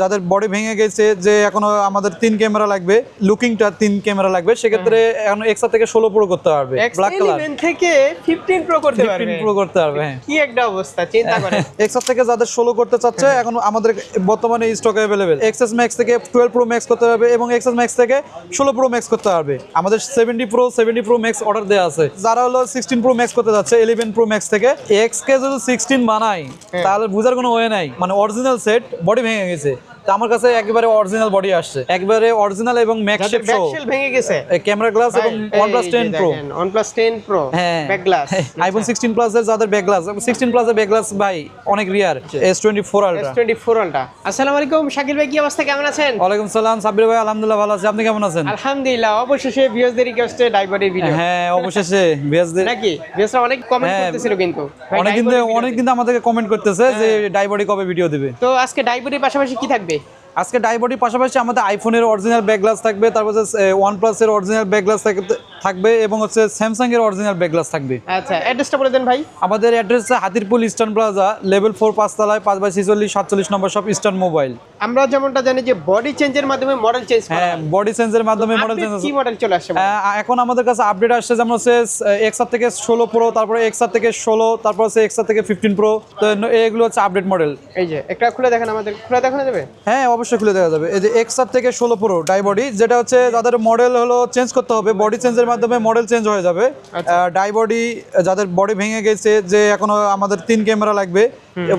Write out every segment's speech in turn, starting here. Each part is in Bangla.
যাদের বডি ভেঙে গেছে যে এখনও আমাদের তিন ক্যামেরা লাগবে লুকিংটা তিন ক্যামেরা লাগবে সেক্ষেত্রে এখন এক্সট্রা থেকে ষোলো প্রো করতে পারবে ব্ল্যাক কালার X11 থেকে 15 প্রো করতে পারবে। ফিফটিন প্রো করতে পারবে হ্যাঁ। কি একটা অবস্থা চিন্তা করেন। এক্সএস থেকে যাদের ষোলো করতে চাচ্ছে এখন আমাদের বর্তমানে স্টক অ্যাভেলেবেল এক্সএস ম্যাক্স থেকে টুয়েলভ প্রো ম্যাক্স করতে পারবে এবং এক্সএস ম্যাক্স থেকে ষোলো প্রো ম্যাক্স করতে পারবে। আমাদের seventy pro seventy pro max order দেওয়া আছে। যারা হলো সিক্সটিন প্রো ম্যাক্স করতে যাচ্ছে ইলেভেন প্রো ম্যাক্স থেকে এক্স কে যদি সিক্সটিন বানাই তাহলে বুঝার কোনো ওয়ে নাই। মানে অরিজিনাল সেট বডি ভেঙে গেছে। তো আমার কাছে একেবারে অরিজিনাল বডি আসছে। একবারে অরিজিনাল এবং ম্যাক্স যাদের শেপ ব্যাক সহ। ভেঙে গেছে। ক্যামেরা গ্লাস এবং OnePlus 10 Pro OnePlus 10 Pro হ্যাঁ। ব্যাক গ্লাস আইফোন সিক্সটিন প্লাসের যাদের ব্যাক গ্লাস সিক্সটিন প্লাসের ব্যাক গ্লাস ভাই অনেক rear S twenty four ultra S24 ultra আসসালামু আলাইকুম শাকিল ভাই কি অবস্থা? কেমন আছেন? ওয়ালাইকুম সালাম সাব্বির ভাই আলহামদুলিল্লাহ ভালো আছি। আপনি কেমন আছেন? আলহামদুলিল্লাহ অবশেষে ভিউয়ারদের রিকোয়েস্টে ডাইভারের ভিডিও হ্যাঁ অবশেষে বিয়াসদের নাকি? ভিউয়ার্সরা অনেক কমেন্ট হ্যাঁ, করতেছিল কিন্তু। অনেক কিন্তু অনেক কিন্তু আমাদেরকে কমেন্ট করতেছে যে ডাইবডি কবে ভিডিও দিবে। তো আজকে ডাইভারের পাশাপাশি কি থাকবে? আজকে ডাইবডির পাশাপাশি আমাদের আইফোনের অরিজিনাল ব্যাক গ্লাস থাকবে তারপর ওয়ান প্লাসের অরিজিনাল ব্যাক গ্লাস থাকবে এবং হচ্ছে স্যামসাং এর অরিজিনাল ব্যাক গ্লাস থাকবে। আচ্ছা অ্যাড্রেসটা বলে দেন ভাই। আমাদের address Hatirpool eastern plaza level four পাঁচতলায় পাঁচ বাই ছিচল্লিশ সাতচল্লিশ নম্বর সব ইস্টার্ন মোবাইল আমরা যেমনটা জানি যে বডি চেঞ্জের মাধ্যমে মডেল চেঞ্জ করা হ্যাঁ বডি সেন্সের মাধ্যমে মডেল চেঞ্জ কি মডেল চলে আসছে এখন আমাদের কাছে আপডেট আসছে যেমন হচ্ছে এক্সার থেকে ষোলো প্রো তারপরে এক্সার থেকে ষোলো তারপর হচ্ছে এক্সার থেকে ফিফটিন প্রো তো এগুলো হচ্ছে আপডেট মডেল এই যে একটা খুলে দেখেন আমাদের খুলে দেখানো যাবে? হ্যাঁ অবশ্যই খুলে দেখা যাবে। এই যে এক্সার থেকে ষোলো প্রো ডাই বডি যেটা হচ্ছে যাদের মডেল হলো চেঞ্জ করতে হবে বডি চেঞ্জের মাধ্যমে মডেল চেঞ্জ হয়ে যাবে। ডাই বডি যাদের বডি ভেঙে গেছে যে এখনও আমাদের তিন ক্যামেরা লাগবে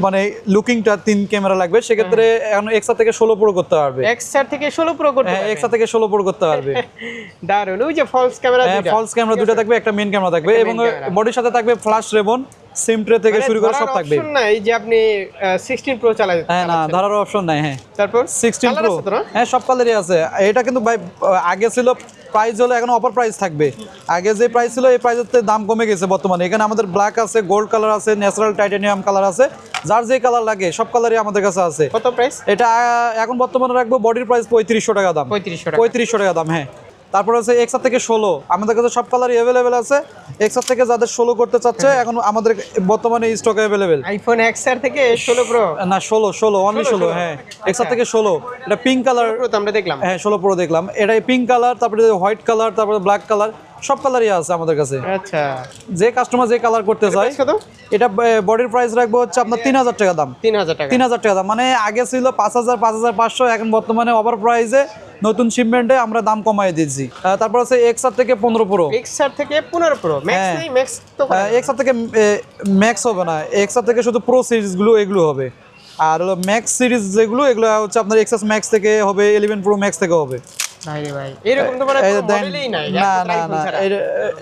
মানে লুকিংটা তিন ক্যামেরা লাগবে সেক্ষেত্রে এখন এক্সার থেকে ষোলো প্রো করতে পারবে। এক্সা থেকে 16 প্রো করতে হ্যাঁ পারবে। এক্সা থেকে ষোলো প্রো করতে পারবে। দারুণ ওই যে ফলস ক্যামেরা দুটো ফলস ক্যামেরা দুটো থাকবে একটা মেন ক্যামেরা থাকবে এবং বডির সাথে থাকবে ফ্ল্যাশ রেবন সিম ট্রে থেকে মানে শুরু করে সব থাকবে। না এই যে আপনি আহ, 16 প্রো চালাতে হ্যাঁ না ধরার অপশন নাই হ্যাঁ। তারপর? Sixteen Colour pro? হ্যাঁ সব কালারই আছে। এটা কিন্তু ভাই আগে ছিল প্রাইস হলো এখন অপার প্রাইস থাকবে। আগে যে প্রাইস ছিল এই প্রাইসের দাম কমে গেছে বর্তমানে। এখানে আমাদের ব্ল্যাক আছে গোল্ড কালার আছে ন্যাচারাল টাইটানিয়াম কালার আছে। যার যে কালার লাগে সব কালারই আমাদের কাছে আছে। কত প্রাইস এটা এখন বর্তমানে রাখব বডির প্রাইস পঁয়ত্রিশশো টাকা দাম। 3500 টাকা। পঁয়ত্রিশশো টাকা দাম হ্যাঁ। তারপর হচ্ছে এক্সার থেকে ষোলো। আমাদের কাছে সব কালারই অ্যাভেলেবেল আছে। এক্সার থেকে যাদের ষোলো করতে চাচ্ছে এখন আমাদের বর্তমানে স্টক অ্যাভেলেবেল আইফোন এক্সার থেকে 16 প্রো না ষোলো ষোলো অনলি ষোলো হ্যাঁ। এক্সার থেকে ষোলো। এটা পিঙ্ক কালার আমরা দেখলাম। হ্যাঁ ষোলো প্রো দেখলাম। এটা পিঙ্ক কালার তারপরে হোয়াইট কালার তারপরে ব্ল্যাক কালার সব কালারই আছে আমাদের কাছে। আচ্ছা। যে কাস্টমার যে কালার করতে চায় এটা বডির প্রাইস রাখব হচ্ছে আপনার তিন হাজার টাকা দাম। 3000 টাকা। তিন হাজার টাকা দাম। মানে আগে ছিল পাঁচ হাজার পাঁচ হাজার পাঁচশো এখন বর্তমানে ওভার প্রাইসে নতুন শিপমেন্টে আমরা দাম কমাই আহ, তারপর হচ্ছে এক্সার থেকে পনেরো প্রো এক্সআর থেকে 15 প্রো ম্যাক্স হ্যাঁ। এক্সার থেকে ম্যাক্স হবে না। এক্সার থেকে শুধু প্রো সিরিজগুলো এগুলো হবে। আর হলো ম্যাক্স সিরিজ যেগুলো এগুলো হচ্ছে আপনার এক্সাস ম্যাক্স থেকে হবে ইলেভেন প্রো ম্যাক্স থেকে হবে। ভাই রে ভাই। এরকম তো মানে এই দেন- মডেলই নাই না না না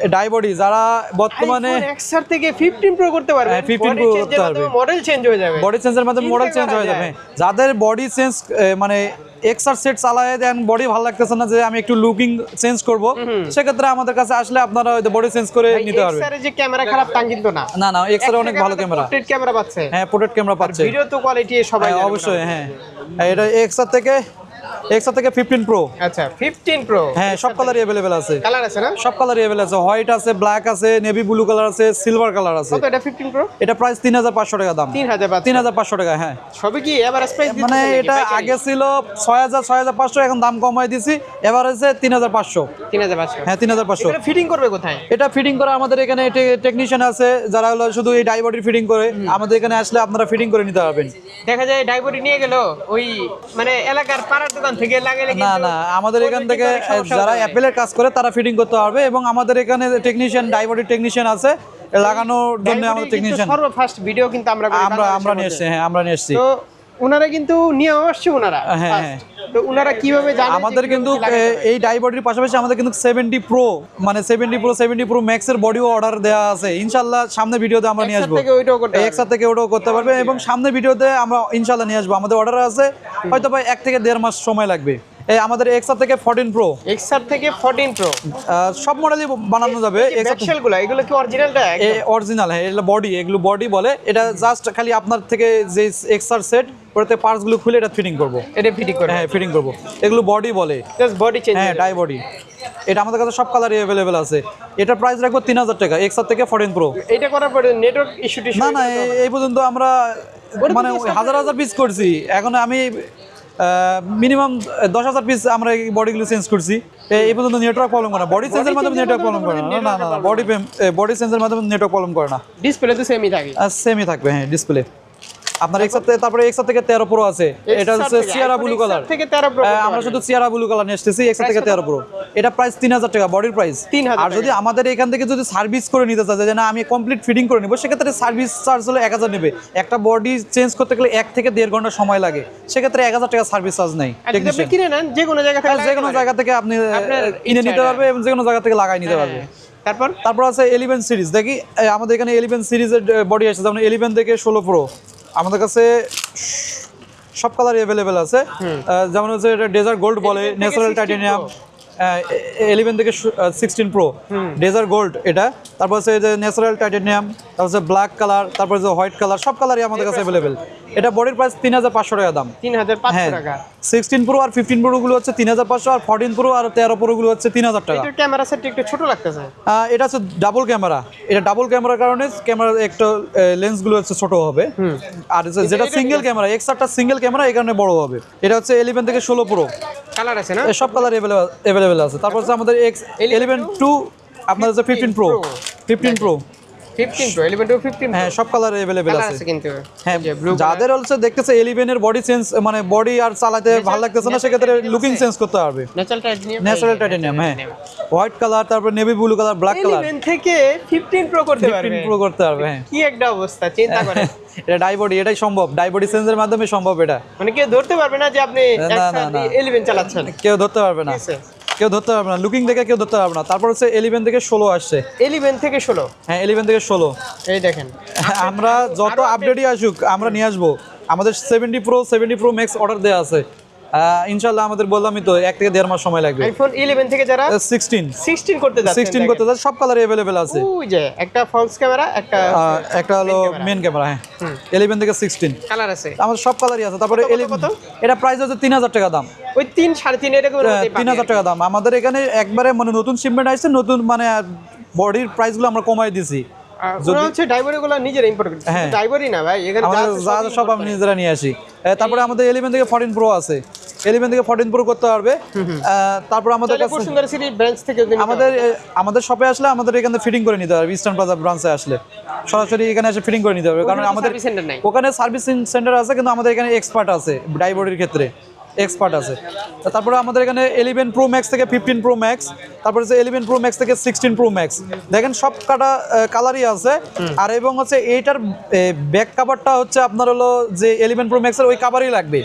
ডাইবডি যারা বর্তমানে আইফোন থেকে 15 প্রো করতে পারবে হ্যাঁ, 15 Pro করতে পারবে। মডেল চেঞ্জ হয়ে যাবে। বডি চেঞ্জের মাধ্যমে মডেল চেঞ্জ হয়ে যাবে। যাদের বডি চেঞ্জ মানে এক্সার সেট চালায় দেন বডি ভালো লাগতেছে না যে আমি একটু লুকিং চেঞ্জ করব সেক্ষেত্রে আমাদের কাছে আসলে আপনারা হয়তো বডি চেঞ্জ করে নিতে পারবেন। যে ক্যামেরা খারাপ তা কিন্তু না না না এক্সার অনেক ভালো ক্যামেরা পোর্ট্রেট ক্যামেরা পাচ্ছে। হ্যাঁ পোর্ট্রেট ক্যামেরা পাচ্ছে। ভিডিও তো কোয়ালিটি সবাই হ্যাঁ, অবশ্যই হ্যাঁ। এটা এক্সার থেকে এক্সার থেকে ফিফটিন প্রো আচ্ছা 15 প্রো হ্যাঁ সব কালারই আছে। কালার আছে না? সব কালারই আছে। হোয়াইট আছে ব্ল্যাক আছে নেভি ব্লু কালার আছে সিলভার কালার আছে। কত এটা 15 প্রো এটা প্রাইস তিন হাজার পাঁচশো টাকা দাম। 3000 পাচ্ছে তিন হাজার পাঁচশো টাকা হ্যাঁ। সবই কি এভারেজ প্রাইস মানে এটা আগে ছিল ছয় হাজার ছয় হাজার পাঁচশো এখন দাম দিছি হাজার পাঁচশো। 3500 হ্যাঁ এটা ফিটিং করবে কোথায়? এটা ফিটিং করে আমাদের এখানে টেকনিশিয়ান আছে যারা হলো শুধু এই ডাইবডি ফিটিং করে। আমাদের এখানে আসলে আপনারা ফিটিং করে নিতে পারবেন। দেখা যায় ডাইবরি নিয়ে গেল ওই মানে এলাকার দোকান থেকে না না আমাদের এখান থেকে যারা অ্যাপেলের কাজ করে তারা ফিটিং করতে পারবে এবং আমাদের এখানে টেকনিশিয়ান ডাইবডি টেকনিশিয়ান আছে লাগানোর জন্য আমাদের টেকনিশিয়ান সর্বফার্স্ট ভিডিও কিন্তু আমরা আমরা আমরা নিয়ে এসেছি হ্যাঁ আমরা নিয়ে এসেছি। তো ওনারা কিন্তু নিয়েও আসছে ওনারা হ্যাঁ, হ্যাঁ। তো ওনারা কীভাবে জানেন আমাদের কিন্তু এই ডাই বডির পাশাপাশি আমাদের কিন্তু সেভেন্টি প্রো মানে সেভেন্টি প্রো সেভেন্টি প্রো ম্যাক্সের বডিও অর্ডার দেওয়া আছে। ইনশাল্লাহ সামনে ভিডিওতে আমরা নিয়ে আসব। একসাথে থেকে ওটাও করতে পারবে এবং সামনে ভিডিওতে আমরা ইনশাল্লাহ নিয়ে আসব। আমাদের অর্ডার আছে হয়তো ভাই এক থেকে দেড় মাস সময় লাগবে। এই আমাদের এক্সআর থেকে ফোরটিন প্রো এক্সআর থেকে 14 প্রো সব মডেলই বানানো যাবে। ব্যাকশেলগুলো এগুলো কি অরিজিনালটা অরিজিনাল হ্যাঁ এগুলো বডি এগুলো বডি বলে। এটা জাস্ট খালি আপনার থেকে যে এক্সার সেট ওটাতে পার্টসগুলো খুলে এটা ফিটিং করব। এটা ফিটিং করে হ্যাঁ ফিটিং করব। এগুলো বডি বলে। জাস্ট বডি চেঞ্জ হ্যাঁ ডাই বডি এটা আমাদের কাছে সব কালারই অ্যাভেলেবেল আছে। এটা প্রাইস রাখব তিন হাজার টাকা এক্সার থেকে ফোরটিন প্রো এটা করার পরে নেটওয়ার্ক ইস্যু না না এই পর্যন্ত আমরা মানে হাজার হাজার পিস করছি। এখন আমি মিনিমাম দশ হাজার পিস আমরা এই বডিগুলো চেঞ্জ করছি। এই পর্যন্ত নেটওয়ার্ক প্রবলেম করে না। বডি চেঞ্জের মাধ্যমে নেটওয়ার্ক প্রবলেম করে না। না না না বডি বডি চেঞ্জের মাধ্যমে নেটওয়ার্ক প্রবলেম করে না। ডিসপ্লে তো সেমই থাকে। সেমই থাকবে হ্যাঁ ডিসপ্লে আপনার একসাথে তারপরে একসাথে থেকে তেরো প্রো আছে। এটা হচ্ছে সিয়ারা ব্লু কালার থেকে 13 Pro করতে আমরা শুধু সিয়ারা ব্লু কালার নিয়ে এসেছি একসাথে থেকে তেরো প্রো এটা প্রাইস তিন হাজার টাকা বডির প্রাইস 3000 আর যদি আমাদের এখান থেকে যদি সার্ভিস করে নিতে চায় যে না আমি কমপ্লিট ফিটিং করে নিবো সেক্ষেত্রে সার্ভিস চার্জ হলো এক হাজার নেবে। একটা বডি চেঞ্জ করতে গেলে এক থেকে দেড় ঘণ্টা সময় লাগে। সেক্ষেত্রে এক হাজার টাকা সার্ভিস চার্জ নেই আপনি কিনে নেন যে কোনো জায়গা থেকে যে কোনো জায়গা থেকে আপনি কিনে নিতে পারবে এবং যে কোনো জায়গা থেকে লাগাই নিতে পারবে। তারপর? তারপর আছে এলিভেন সিরিজ দেখি আমাদের এখানে এলিভেন সিরিজের বডি আছে যেমন এলিভেন থেকে ষোলো প্রো আমাদের কাছে সব কালার অ্যাভেলেবেল আছে। যেমন হচ্ছে এটা ডেজার্ট গোল্ড বলে ন্যাচারাল 16 টাইটেনিয়াম এলিভেন থেকে সিক্সটিন প্রো ডেজার গোল্ড এটা। তারপর হচ্ছে যে ন্যাচারাল টাইটেনিয়াম তারপর হচ্ছে ব্ল্যাক কালার তারপর হচ্ছে হোয়াইট কালার সব কালারই আমাদের কাছে অ্যাভেলেবেল এটা বডির প্রাইস তিন হাজার পাঁচশো টাকা দাম। তিন হাজার পাঁচশো হ্যাঁ। সিক্সটিন প্রো আর ফিফটিন প্রো গুলো হচ্ছে তিন হাজার পাঁচশো আর ফোরটিন প্রো আর তেরো প্রো গুলো হচ্ছে তিন হাজার টাকা। ক্যামেরা সেট একটু ছোট লাগতেছে। এটা হচ্ছে ডাবল ক্যামেরা এটা ডাবল ক্যামেরার কারণে ক্যামেরা একটা লেন্সগুলো হচ্ছে ছোট হবে। আর যেটা সিঙ্গেল ক্যামেরা এক্সট্রাটা সিঙ্গেল ক্যামেরা এই কারণে বড় হবে। এটা হচ্ছে ইলেভেন থেকে ষোলো প্রো কালার আছে না? সব কালার অ্যাভেলেবেল আছে। তারপর হচ্ছে আমাদের এক্স ইলেভেন টু আপনার হচ্ছে fifteen pro. Fifteen pro fifteen pro eleven to fifteen হ্যাঁ সব কালার অ্যাভেলেবেল কালার আছে। আছে কিন্তু। হ্যাঁ যে ব্লু যাদের হচ্ছে দেখতেছে এলিভেনের বডি চেঞ্জ মানে বডি আর চালাতে ভালো লাগতেছে না সেক্ষেত্রে লুকিং চেঞ্জ করতে পারবে ন্যাচারাল টাইটেনিয়াম ন্যাচারাল টাইটেনিয়াম হ্যাঁ। হোয়াইট কালার তারপর navy blue colour black colour থেকে ফিফটিন প্রো করতে পারবে। প্রো করতে পারবে হ্যাঁ। কি একটা অবস্থা চিন্তা এটা ডাইবডি এটাই সম্ভব। ডাইবডি সেন্সের মাধ্যমে সম্ভব এটা। মানে কেউ ধরতে পারবে না যে আপনি চালাচ্ছেন। কেউ ধরতে পারবে না। কেউ ধরতে পারবে না। লুকিং দেখে কেউ ধরতে পারবে না। তারপর হচ্ছে এলিভেন থেকে ষোলো আসছে। ইলেভেন থেকে ষোলো? হ্যাঁ এলিভেন থেকে ষোলো। এই দেখেন। আমরা যত আপডেটই আসুক আমরা নিয়ে আসব। আমাদের seventy pro seventy pro max order দেওয়া আছে। ইনশাল্লাহ আমাদের বললামই তো এক থেকে দেড় মাস সময় লাগবে। আইফোন ইলেভেন থেকে যারা সিক্সটিন সিক্সটিন করতে যাচ্ছে সিক্সটিন করতে চাই সব কালার অ্যাভেলেবেল আছে। ওই যে একটা ফলস ক্যামেরা একটা একটা হলো মেন ক্যামেরা হ্যাঁ। এলিভেন থেকে সিক্সটিন কালার আছে। আমাদের সব কালারই আছে। তারপরে এলিভেন? এটা প্রাইস হচ্ছে তিন হাজার টাকা দাম। ওই তিন সাড়ে তিন এরকম তিন হাজার টাকা দাম। আমাদের এখানে একবারে মানে নতুন শিপমেন্ট আসছে নতুন মানে বডির প্রাইসগুলো আমরা কমাই দিছি। ওরা হচ্ছে ড্রাইভারি গুলো নিজেরা ইম্পোর্ট করতে হ্যাঁ। ড্রাইভারই না ভাই এখানে যা আমাদের আছে যা সবই আছে সব আমি নিজেরা নিয়ে আসি। তারপরে আমাদের এলিভেন থেকে ফোরটিন প্রো আছে। এলিভেন থেকে ফোরটিন প্রো করতে পারবে। তারপর আমাদের কাছে বসুন্ধরা সিটি ব্রাঞ্চ থেকে আমাদের আমাদের শপে আসলে আমাদের এখানে ফিটিং করে নিতে পারবে ইস্টার্ন প্লাজা ব্রাঞ্চে আসলে। সরাসরি এখানে এসে ফিটিং করে নিতে হবে কারণ আমাদের। ওখানে সার্ভিসিং সেন্টার আছে কিন্তু আমাদের এখানে এক্সপার্ট আছে ডাইবডির ক্ষেত্রে। এক্সপার্ট আছে। তারপরে আমাদের এখানে এলিভেন প্রো ম্যাক্স থেকে ফিফটিন প্রো ম্যাক্স তারপরে হচ্ছে এলিভেন প্রো ম্যাক্স থেকে সিক্সটিন প্রো ম্যাক্স দেখেন সব কাটা কালারই আছে। আর এবং হচ্ছে এইটার ব্যাক কাভারটা হচ্ছে আপনার হলো যে এলিভেন প্রো ম্যাক্সের ওই কাভারই লাগবে।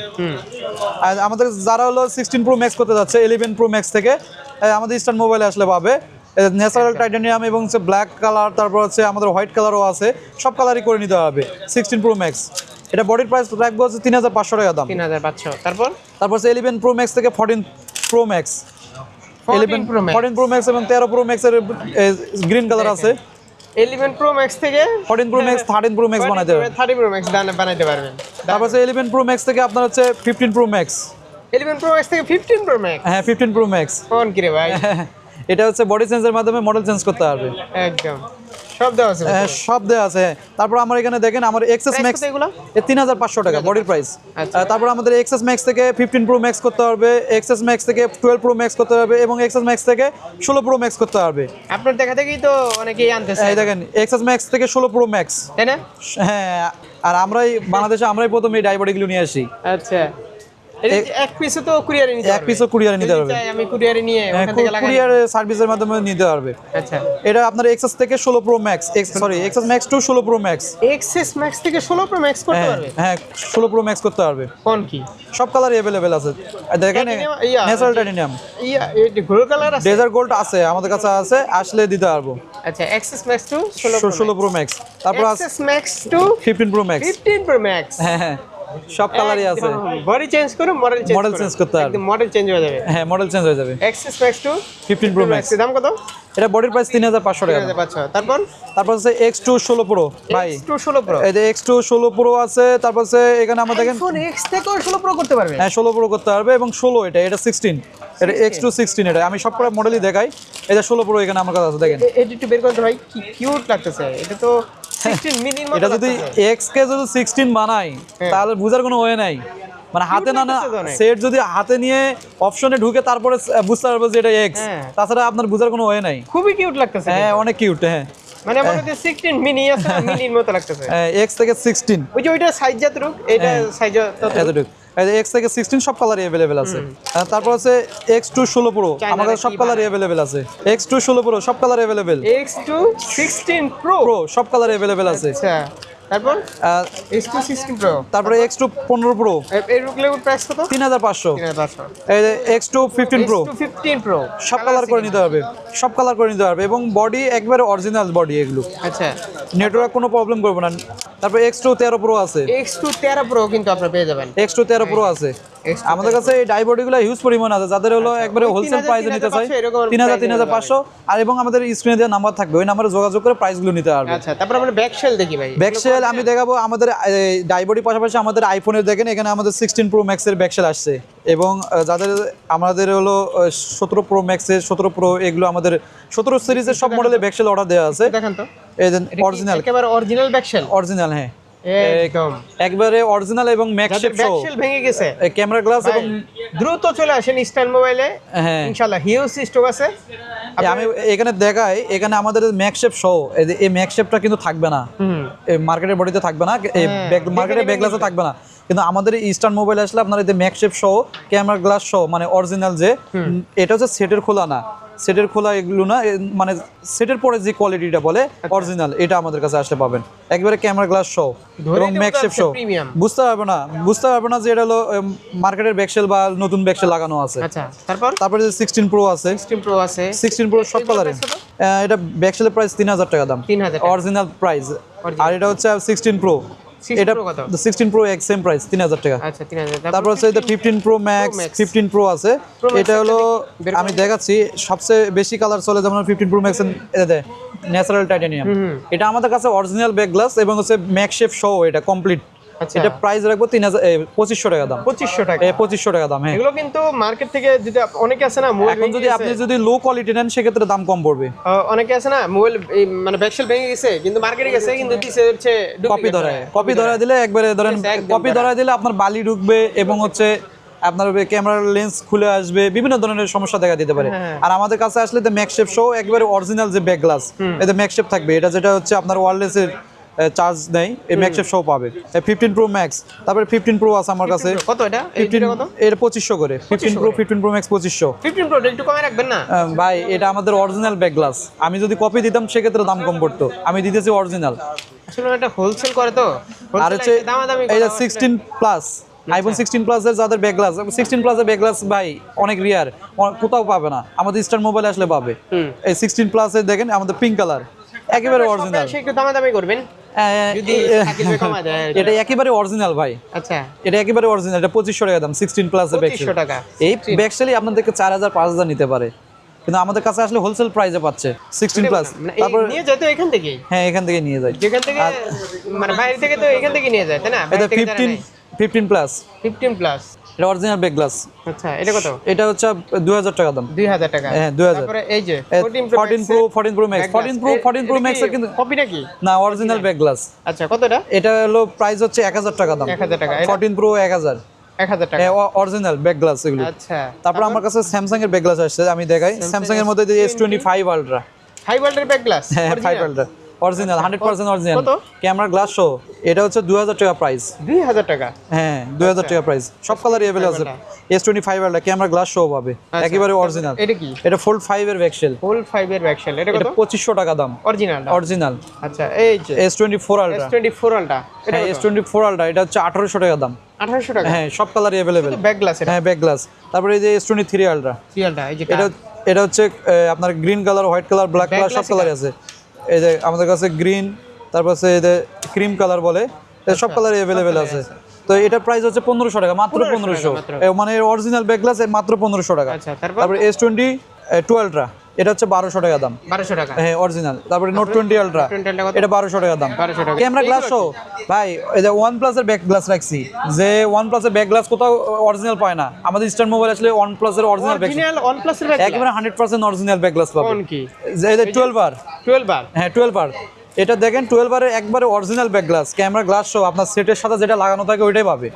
আর আমাদের যারা হলো সিক্সটিন প্রো ম্যাক্স করতে যাচ্ছে এলিভেন প্রো ম্যাক্স থেকে আমাদের ইস্টার্ন মোবাইলে আসলে পাবে। ন্যাচারাল টাইটানিয়াম এবং হচ্ছে ব্ল্যাক কালার তারপর হচ্ছে আমাদের হোয়াইট কালারও আছে। সব কালারই করে নিতে হবে সিক্সটিন প্রো ম্যাক্স এটা বডির প্রাইস রাখব হচ্ছে তিন হাজার পাঁচশো টাকা দাম। তিন হাজার পাঁচশো। তারপর? তারপর হচ্ছে ইলেভেন প্রো ম্যাক্স থেকে fourteen pro max 14 Pro Max। Fourteen pro max এবং তেরো প্রো ম্যাক্সের গ্রিন কালার আছে। ইলেভেন প্রো ম্যাক্স থেকে fourteen pro max thirteen pro max বানাইতে হবে থার্টি প্রো ম্যাক্স বানাইতে পারবেন। তারপর হচ্ছে ইলেভেন প্রো ম্যাক্স থেকে আপনার হচ্ছে fifteen pro max eleven pro max থেকে ফিফটিন প্রো ম্যাক্স হ্যাঁ ফিফটিন প্রো ম্যাক্স ফোন কিরে ভাই? এটা হচ্ছে বডি চেঞ্জের মাধ্যমে মডেল চেঞ্জ করতে পারবে একদম। সব দেওয়া আছে হ্যাঁ, সব দেওয়া আছে। তারপর আমার এখানে দেখেন আমার এক্সএস ম্যাক্স এগুলো? তিন হাজার পাঁচশো টাকা বডির প্রাইস আচ্ছা। তারপর আমাদের এক্সএস ম্যাক্স থেকে ফিফটিন প্রো ম্যাক্স করতে পারবে এক্সএস ম্যাক্স থেকে টুয়েলভ প্রো ম্যাক্স করতে পারবে এবং এক্সএস ম্যাক্স থেকে ষোলো প্রো ম্যাক্স করতে পারবে আপনার দেখা দেখেই তো অনেকেই আনতেছে। এই দেখেন এক্সএস ম্যাক্স থেকে ষোলো প্রো ম্যাক্স তাই না? হ্যাঁ আর আমরাই বাংলাদেশে আমরাই প্রথম এই ডাইবডিগুলো নিয়ে আসি। আচ্ছা। এক- পিসও তো কুরিয়ারে নিতে এক পারবে। পিসও কুরিয়ারে নিতে পারবে। আমি কুরিয়ারে নিয়ে ওখান থেকে লাগাই। কুরিয়ার সার্ভিসের মাধ্যমে নিতে পারবে। আচ্ছা। এটা আপনার এক্সএস থেকে ষোলো pro max sorry XS max to ষোলো প্রো ম্যাক্স এক্সএস ম্যাক্স থেকে 16 প্রো ম্যাক্স করতে হ্যাঁ পারবে? হ্যাঁ ষোলো প্রো ম্যাক্স করতে পারবে। কোন কি? সব কালারই আছে। আর দেখেন ন্যাচারাল টাইটেনিয়াম ইয়া গোল্ড কালার আছে? ডেজার্ট গোল্ড আছে আমাদের কাছে আছে আসলে দিতে পারব। আচ্ছা এক্সএস ম্যাক্স টু 16 ষোলো প্রো ম্যাক্স তারপর আছে XS max to fifteen pro max 15 pro max হ্যাঁ হ্যাঁ। সব কালারই আছে। বডি চেঞ্জ করো মডেল চেঞ্জ Model change করতে। একদম মডেল চেঞ্জ হয়ে যাবে। হ্যাঁ মডেল চেঞ্জ হয়ে যাবে। Max to fifteen pro max দাম কত? এটা বডির প্রাইস তিন হাজার পাঁচশো টাকা। 3500 তারপর? তারপর এক্স টু ষোলো প্রো ভাই। এক্স টু 16 প্রো এই যে এক্স টু ষোলো প্রো আছে তারপর হচ্ছে এখানে আমরা দেখেন আইফোন এক্স থেকেও 16 প্রো করতে পারবে। হ্যাঁ ষোলো প্রো করতে পারবে এবং ষোলো এটা এটা সিক্সটিন এটা এক্স টু সিক্সটিন এটা। আমি সব কটা মডেলই দেখাই এটা ষোলো প্রো এখানে আমার কাছে আছে দেখেন। এটি একটু বের করতে ভাই কি কিউট লাগতেছে। এটা তো 16 এটা যদি এক্স কে যদি সিক্সটিন বানাই হ্যাঁ। তাহলে বুঝার কোনো ওয়ে নাই। মানে হাতে না। সেট যদি হাতে নিয়ে অপশনে ঢুকে তারপরে বুঝতে পারব যে এটা এক্স হ্যাঁ। তাছাড়া আপনার বুঝার কোনো ওয়ে নাই। খুবই কিউট লাগতেছে হ্যাঁ অনেক কিউট হ্যাঁ। মানে আমার কাছে 16 মিনি আছে মিনির মতো লাগতেছে। এক্স থেকে সিক্সটিন ওই যে ওইটা সাইজ যতটুক এটা হ্যাঁ। সাইজ এতটুকু। এক্স থেকে সিক্সটিন সব কালারই অ্যাভেলেবেল আছে। তারপর আছে এক্স টু ষোলো প্রো আমাদের আমার কাছে সব কালার কালারই অ্যাভেলেবেল আছে। এক্স টু ষোলো প্রো সব colour available X to sixteen pro সব কালার অ্যাভেলেবেল আছে। তারপর? আর X2 16 Pro তারপরে এর প্রাইস কত? তিন হাজার পাঁচশো। 3500 এই X to fifteen pro X2 15 Pro সব কালার করে নিতে পারবে সব কালার করে নিতে এবং বডি একবারে অরিজিনাল বডি এগুলো। আচ্ছা। নেটওয়ার্ক কোনো প্রবলেম করবে না। তারপর আছে। X2 13 Pro কিন্তু আপনারা পেয়ে যাবেন। আছে। আমাদের কাছে এই ডাইবডিগুলো হিউজ পরিমাণ আছে। যাদের হলো একবারে হোলসেল 3000, প্রাইসে নিতে চাই তিন হাজার তিন হাজার পাঁচশো। আর এবং আমাদের স্ক্রিনে দেওয়া নাম্বার থাকবে। ওই নাম্বারে যোগাযোগ করে প্রাইসগুলো নিতে পারবে। আচ্ছা। তারপর আমরা ব্যাক শেল দেখি ভাই। ব্যাকসেল আমি দেখাবো আমাদের ডাইবডি পাশাপাশি আমাদের আইফোনের দেখেন এখানে আমাদের সিক্সটিন প্রো ম্যাক্সের ব্যাকসেল আসছে। এবং যাদের আমাদের হলো সতেরো প্রো ম্যাক্সের সতেরো প্রো এগুলো আমাদের সতেরো সিরিজের সব মডেলের ব্যাকসেল অর্ডার দেওয়া আছে। দেখেন তো। অরিজিনাল একেবারে অরিজিনাল ব্যাকসেল অরিজিনাল হ্যাঁ। একবারে অরিজিনাল এবং ম্যাকশেপ ব্যাক সহ। ভেঙে গেছে। ক্যামেরা গ্লাস এবং দ্রুত চলে আসেন স্টাইল মোবাইলে হ্যাঁ। ইনশাআল্লাহ হিউজ স্টক আছে। আমি এখানে দেখাই এখানে আমাদের ম্যাকশেপ সহ এই ম্যাকশেপটা কিন্তু থাকবে না। মার্কেটের বডিতে থাকবে না এই হ্যাঁ, মার্কেটের ব্যাকগ্লাসে থাকবে না। কিন্তু আমাদের ইস্টার্ন মোবাইল আসলে আপনার এই যে ম্যাকশেপ সহ ক্যামেরা গ্লাস সহ মানে অরিজিনাল যে এটা হচ্ছে সেটের খোলা না। সেটের খোলা এগুলো না মানে সেটের পরে যে কোয়ালিটিটা বলে অরিজিনাল এটা আমাদের কাছে আসলে পাবেন। একবারে ক্যামেরা গ্লাস সহ এবং ম্যাকশেপ সহ বুঝতে পারবে না বুঝতে পারবে না যে এটা হলো মার্কেটের ব্যাকসেল বা নতুন ব্যাকসেল লাগানো আছে। আচ্ছা তারপর? তারপরে যে সিক্সটিন প্রো আছে। 16 প্রো আছে। সিক্সটিন প্রো সব কালারে এটা ব্যাকসেলের প্রাইস তিন হাজার টাকা দাম। 3000 অরিজিনাল প্রাইস আর এটা হচ্ছে সিক্সটিন প্রো 16 এটা Pro কত? সিক্সটিন প্রো এক সেম প্রাইস তিন হাজার টাকা আচ্ছা 3000 তারপর হচ্ছে fifteen pro max Max। Fifteen pro আছে এটা হলো আমি দেখাচ্ছি সবচেয়ে বেশি কালার চলে যেমন fifteen pro max natural titanium এটা আমাদের কাছে অরিজিনাল ব্যাক গ্লাস এবং হচ্ছে ম্যাকশেপ শো এটা কমপ্লিট। এটা প্রাইস রাখব তিন হাজার পঁচিশশো টাকা দাম। 2500 টাকা। পঁচিশশো টাকা দাম হ্যাঁ। এগুলো কিন্তু মার্কেট থেকে যদি অনেকে আছে না এখন যদি আপনি যদি লো কোয়ালিটি নেন সেক্ষেত্রে দাম কম পড়বে। অনেকে আছে না মোবাইল মানে ব্যাকশেল ভেঙে গেছে কিন্তু মার্কেটে গেছে কিন্তু দিছে হচ্ছে কপি ধরায়। কপি ধরায় দিলে একবারে ধরেন কপি ধরায়। দিলে আপনার বালি ঢুকবে এবং হচ্ছে আপনার ক্যামেরার লেন্স খুলে আসবে বিভিন্ন ধরনের সমস্যা দেখা দিতে পারে। হ্যাঁ। আর আমাদের কাছে আসলে ম্যাকশেপ শো একবারে অরিজিনাল যে ব্যাক গ্লাস এতে ম্যাকশেপ থাকবে এটা যেটা হচ্ছে আপনার ওয়ারলেসের চার্জ নেই এই ম্যাকশেপ শো পাবে। ফিফটিন প্রো ম্যাক্স তারপরে ফিফটিন প্রো আছে আমার কাছে। কত এটা? ফিফটিন এর পঁচিশশো করে। Fifteen pro fifteen pro max পঁচিশশো। 15 প্রো একটু কমে রাখবেন না? ভাই এটা আমাদের অরিজিনাল ব্যাক গ্লাস আমি যদি কপি দিতাম সেক্ষেত্রে দাম কম পড়তো। আমি দিতেছি অরিজিনাল আসলে এটা হোলসেল করে তো। আর হচ্ছে যে সিক্সটিন প্লাস আইফোন সিক্সটিন প্লাসের যাদের ব্যাক গ্লাস সিক্সটিন প্লাসের ব্যাক গ্লাস ভাই অনেক রিয়ার কোথাও পাবে না। আমাদের স্টার মোবাইল আসলে পাবে। এই সিক্সটিন প্লাসের দেখেন আমাদের পিঙ্ক কালার একেবারে অরিজিনাল একটু দামাদামি করবেন। থাকি এটা একেবারে অরিজিনাল ভাই। আচ্ছা। এটা একেবারে অরিজিনাল এটা পঁচিশশো টাকা দাম সিক্সটিন ব্যাকসেল 2500 টাকা। এই আপনাদেরকে চার হাজার পাঁচ হাজার নিতে পারে। কিন্তু আমাদের কাছে আসলে হোলসেল প্রাইসে পাচ্ছে সিক্সটিন প্লাস মানে তারপর নিয়ে তো এখান থেকেই? হ্যাঁ এখান থেকে নিয়ে যাই যেখান থেকে মানে বাইরে থেকে তো এখান থেকে নিয়ে যায় তাই না? এটা fifteen fifteen plus fifteen plus এটা অরিজিনাল গ্লাস আচ্ছা এটা কত? এটা হচ্ছে দুই হাজার টাকা দাম। দুই হাজার টাকা। হ্যাঁ, 2000 তারপরে এই যে fourteen pro fourteen pro max fourteen pro fourteen pro max কিন্তু কপি নাকি? না অরিজিনাল গ্লাস আচ্ছা কত এটা? এটা হলো প্রাইস হচ্ছে এক হাজার টাকা দাম। এক হাজার টাকা এটা ফোরটিন প্রো এক হাজার। এক হাজার টাকা। অরিজিনাল ব্যাক গ্লাস এগুলো। আচ্ছা তারপর আমার কাছে স্যামসাং এর ব্যাক গ্লাস আসছে আমি দেখাই। স্যামসাং এর মধ্যে twenty five ultra high back glass হ্যাঁ five ultra original hundred percent original camera glass show এটা হচ্ছে দুই হাজার টাকা প্রাইস দুই হাজার টাকা? হ্যাঁ দুই হাজার টাকা প্রাইস সব কালারই আছে। S twenty five ultra camera glass show পাবে। একেবারে অরিজিনাল এটা কি? এটা এর ফুল ব্যাকশেল এটা এটা কত? পঁচিশশো টাকা দাম। অরিজিনাল অরিজিনাল আচ্ছা এই যে S twenty four S ultra twenty four ultra এটা হ্যাঁ আলট্রা এটা হচ্ছে আঠারোশো টাকা দাম। আঠারোশো টাকা? হ্যাঁ সব কালারই অ্যাভেলেবেল ব্যাক গ্লাস হ্যাঁ ব্যাক গ্লাস তারপরে এই যে এস টোয়েন্টি থ্রি আলট্রা এই যে এটা এটা হচ্ছে আপনার green colour white colour black colour সব কালার আছে। এই যে আমাদের কাছে গ্রিন তারপর এই যে ক্রিম কালার বলে সব কালার অ্যাভেলেবেল আছে। তো এটা প্রাইস হচ্ছে পনেরোশো টাকা মাত্র 1500 পনেরোশো। মানে অরিজিনাল ব্যাক গ্লাস মাত্র পনেরোশো টাকা। আচ্ছা তারপর? তারপরে এস টোয়েন্টি টুয়েলভ্রা এটা হচ্ছে বারোশো টাকা দাম। বারোশো টাকা। হ্যাঁ অরিজিনাল তারপরে নোট টোয়েন্টি আলট্রা 20 Ultra কত? এটা বারোশো টাকা দাম। 1200 টাকা। ক্যামেরা গ্লাস সহ ভাই এই যে ওয়ান প্লাসের ব্যাক গ্লাস রাখছি। যে ওয়ান প্লাসের ব্যাক গ্লাস কোথাও অরিজিনাল পায় না। আমাদের স্টার মোবাইল আসলে ওয়ান প্লাসের অরিজিনাল ব্যাক একেবারে hundred percent original back glass পাবে। যে টুয়েলভ আর টুয়েলভ বার হ্যাঁ টুয়েলভ আর এটা দেখেন টুয়েলভ আরের একবারে original back glass camera glass সহ আপনার সেটের সাথে যেটা লাগানো থাকে ওইটাই পাবে।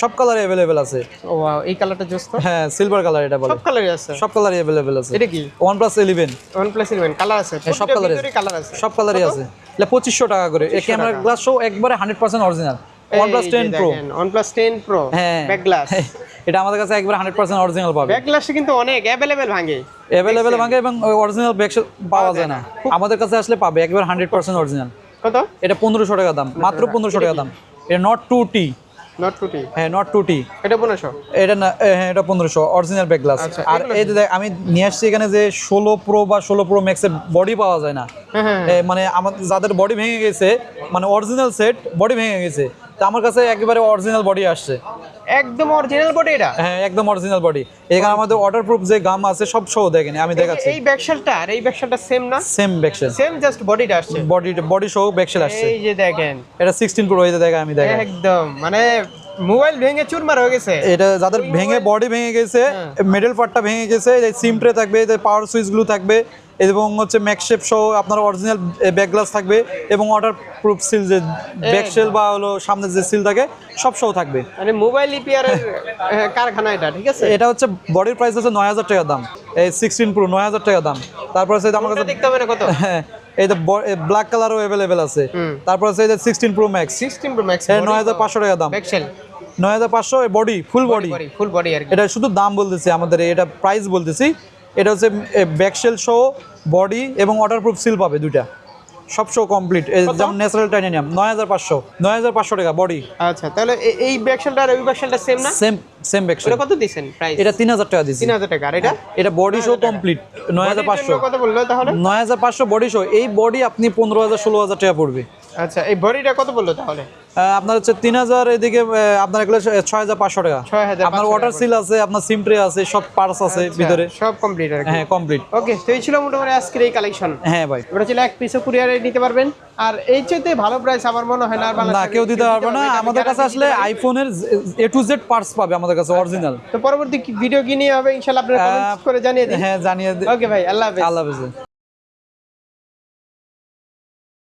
সব কালারই অ্যাভেলেবেল আছে। ও wow, এই কালারটা জোস তো? হ্যাঁ সিলভার কালার এটা বলে। সব কালারই আছে। সব কালারই অ্যাভেলেবেল আছে। এটা কি? Plus eleven one plus eleven colour আছে। হ্যাঁ, সব colour কালার আছে। সব কালারই আছে। এটা পঁচিশশো টাকা করে। এই ক্যামেরা গ্লাস সহ একবারে hundred percent original pro one plus ten pro হ্যাঁ। ব্যাক গ্লাস এটা আমাদের কাছে একবারে হান্ড্রেড পার্সেন্ট অরিজিনাল পাবে। ব্যাক গ্লাসে কিন্তু অনেক অ্যাভেলেবেল ভাঙে। অ্যাভেলেবেল ভাঙে এবং অরিজিনাল ব্যাগ পাওয়া যায় না। আমাদের কাছে আসলে পাবে একবার হান্ড্রেড পার্সেন্ট অরিজিনাল কত? এটা পনেরোশো টাকা দাম মাত্র পনেরোশো টাকা দাম। এটা নট টু টি নট টুটি হ্যাঁ নট টুটি এটা না হ্যাঁ এটা পনেরোশো অরিজিনাল ব্যাক গ্লাস আচ্ছা, আর এই যে দেখ, আমি নিয়ে আসছি এখানে যে ষোলো প্রো বা ষোলো প্রো ম্যাক্সের বডি পাওয়া যায় না। হ্যাঁ হ্যাঁ এ, মানে আমাদের যাদের বডি ভেঙে গেছে মানে অরিজিনাল সেট বডি ভেঙে গেছে। তো আমার কাছে একেবারে অরিজিনাল বডি আসছে। একদম অরিজিনাল বডি এটা? হ্যাঁ একদম অরিজিনাল বডি এখানে আমাদের ওয়াটারপ্রুফ যে গাম আছে সব সহ দেখেন আমি দেখাচ্ছি। এই ব্যাকশেলটা আর এই ব্যাকশেলটা সেম না? Same back shell same just বডিটা আসছে। বডি বডি সহ ব্যাকশেল আসছে। এই যে দেখেন। এটা সিক্সটিন প্রো এই যে দেখা আমি দেখা একদম মানে মোবাইল ভেঙে চুরমার হয়ে গেছে। এটা যাদের ভেঙে বডি ভেঙে গেছে মেডেল পার্টটা ভেঙে গেছে এই সিম ট্রে থাকবে পাওয়ার সুইচগুলো থাকবে এবং হচ্ছে ম্যাকশেপ সহ আপনার অরিজিনাল ব্যাক গ্লাস থাকবে এবং ওয়াটার প্রুফ সিল যে ব্যাকশেল বা হলো সামনে যে সিল থাকে সব সহ থাকবে। মানে মোবাইল রিপেয়ারের কারখানা এটা ঠিক আছে? এটা হচ্ছে বডির প্রাইস হচ্ছে নয় হাজার টাকা দাম। এই সিক্সটিন প্রো নয় হাজার টাকা দাম। তারপর আছে আমার কাছে দেখতে হবে না কত? হ্যাঁ এই যে ব্ল্যাক কালারও অ্যাভেলেবেল আছে। তারপর আছে এই যে sixteen pro max sixteen pro max নয় হাজার পাঁচশো টাকা দাম। ব্যাকশেল নয় হাজার পাঁচশো body full body body full body আর এটা শুধু দাম বলতেছি আমাদের এটা প্রাইস বলতেছি। এটা হচ্ছে ব্যাকশেল সহ বডি এবং ওয়াটারপ্রুফ সিল পাবে দুইটা। সব শো কমপ্লিট যেমন ন্যাচারাল টাইটানিয়াম নয় হাজার পাঁচশো নয় হাজার পাঁচশো টাকা বডি আচ্ছা তাহলে এই ব্যাকশেলটা আর ওই ব্যাকশেলটা সেম না? সেম সেম ব্যাকশেল ওটা কত দিছেন প্রাইস এটা তিন হাজার টাকা দিচ্ছি তিন হাজার টাকা আর এটা? এটা বডি শো কমপ্লিট নয় হাজার পাঁচশো। কত বলল তাহলে? নয় হাজার পাঁচশো বডি শো এই বডি আপনি পনেরো হাজার ষোলো হাজার টাকা পড়বে। আচ্ছা এই বডিটা কত বলল তাহলে? আপনার হচ্ছে তিন হাজার এদিকে আপনার এগুলো ছয় হাজার পাঁচশো টাকা। 6,500 আপনার ওয়াটার সিল আছে আপনার সিম ট্রে আছে সব পার্টস আছে ভিতরে। সব কমপ্লিট হ্যাঁ কমপ্লিট ওকে তো এই ছিল মোটামুটি আজকের এই কালেকশন হ্যাঁ ভাই। ওটা ছিল এক পিসও কুরিয়ারে নিতে পারবেন। আর এই চাইতে ভালো প্রাইস আমার মনে হয় না আর না কেউ দিতে পারবে না। আমাদের কাছে আসলে আইফোনের এ টু জেড পার্টস পাবে আমাদের কাছে অরিজিনাল তো পরবর্তী ভিডিও কি নিয়ে হবে ইনশাআল্লাহ আপনারা কমেন্টস করে জানিয়ে দিন। হ্যাঁ জানিয়ে দিন ওকে ভাই আল্লাহ হাফেজ। আল্লাহ হাফেজ।